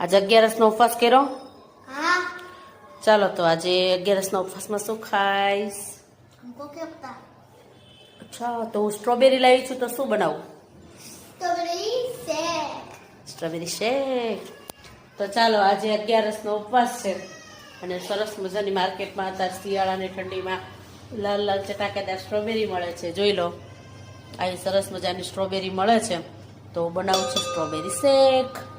આજે અગિયારસનો ઉપવાસ કર્યો? ચાલો તો આજે અગિયારસના ઉપવાસમાં શું ખાઈશ? અચ્છા તો હું સ્ટ્રોબેરી લાવી છું તો શું બનાવું? Strawberry shake. તો ચાલો આજે અગિયારસનો ઉપવાસ છે. અને સરસ મજાની માર્કેટમાં હતા શિયાળાની ઠંડીમાં લાલ લાલ ચટાકેદાર સ્ટ્રોબેરી મળે છે. જોઈ લો અહીં સરસ મજાની સ્ટ્રોબેરી મળે છે. તો બનાવું છું સ્ટ્રોબેરી શેક.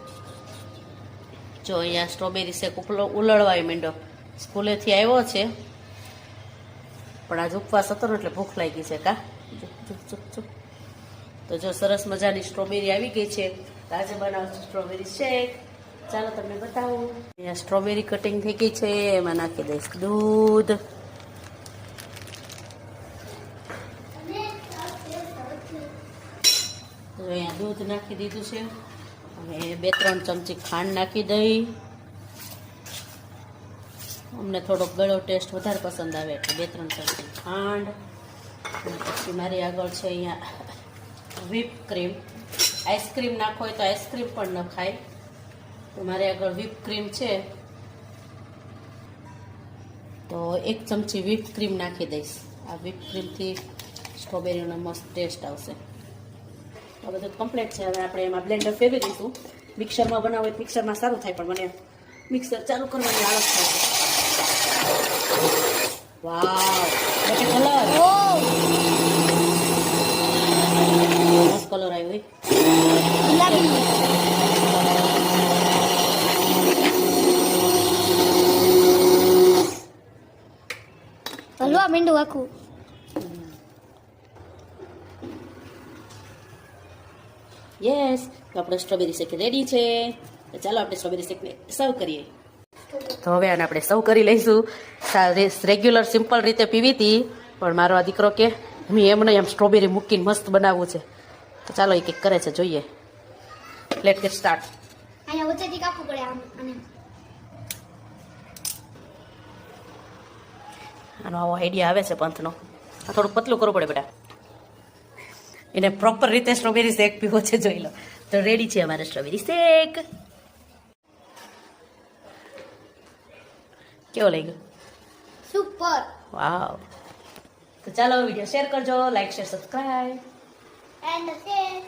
જો અહીંયા સ્ટ્રોબેરી શેક ઉલળવાય માંડ્યો. સ્કૂલેથી આવ્યો છે. પણ આજ ઉપવાસ હતો ને એટલે ભૂખ લાગી છે કા? તો જો સરસ મજાની સ્ટ્રોબેરી આવી ગઈ છે. આજે બનાવું સ્ટ્રોબેરી શેક ચાલો તમને બતાવું. અહીંયા સ્ટ્રોબેરી કટિંગ થઈ ગઈ છે. એમાં નાખી દઈશ દૂધ. અહીંયા દૂધ નાખી દીધું છે. હવે બે ત્રણ ચમચી ખાંડ નાખી દઈ. અમને થોડોક ગળો ટેસ્ટ વધારે પસંદ આવે એટલે બે ત્રણ ચમચી ખાંડ. પછી મારી આગળ છે અહીંયા વ્હીપ ક્રીમ આઈસ્ક્રીમ નાખો હોય તો આઈસ્ક્રીમ પણ ન ખાય. મારે આગળ વ્હીપ ક્રીમ છે. તો એક ચમચી વ્હીપ ક્રીમ નાખી દઈશ. આ વ્હીપ ક્રીમથી સ્ટ્રોબેરીનો મસ્ત ટેસ્ટ આવશે. આ બધું કમ્પ્લીટ છે. હવે આપણે એમાં બ્લેન્ડર ફેરવી દઈશું. મિક્સરમાં બનાવો હોય મિક્સરમાં સારું થાય પણ મને મિક્સર ચાલુ કરવાની આળસ થાય છે. વાવ કલર કલર આવ્યો હલવા મીંડું આખું. યસ તો આપણે સ્ટ્રોબેરી શેક રેડી છે. તો ચાલો આપણે સ્ટ્રોબેરી શેકને સર્વ કરીએ. તો હવે આને આપણે સર્વ કરી લઈશું. રેગ્યુલર સિમ્પલ રીતે પીવી હતી. પણ મારો આ દીકરો કે મેં એમ નહીં એમ સ્ટ્રોબેરી મૂકીને મસ્ત બનાવવું છે. તો ચાલો એ કંઈક કરે છે જોઈએ. લેટ ગેટ સ્ટાર્ટ આમ આનો આવો આઈડિયા આવે છે પંથનો. આ થોડું પતલું કરવું પડે બેટા. એને પ્રોપર રીતે સ્ટ્રોબેરી શેક પીવો છે જોઈ લો. તો રેડી છે અમારે સ્ટ્રોબેરી શેક કેવો લાગ્યો? સુપર વાવ તો ચાલો વીડિયો શેર કરજો like share subscribe and shake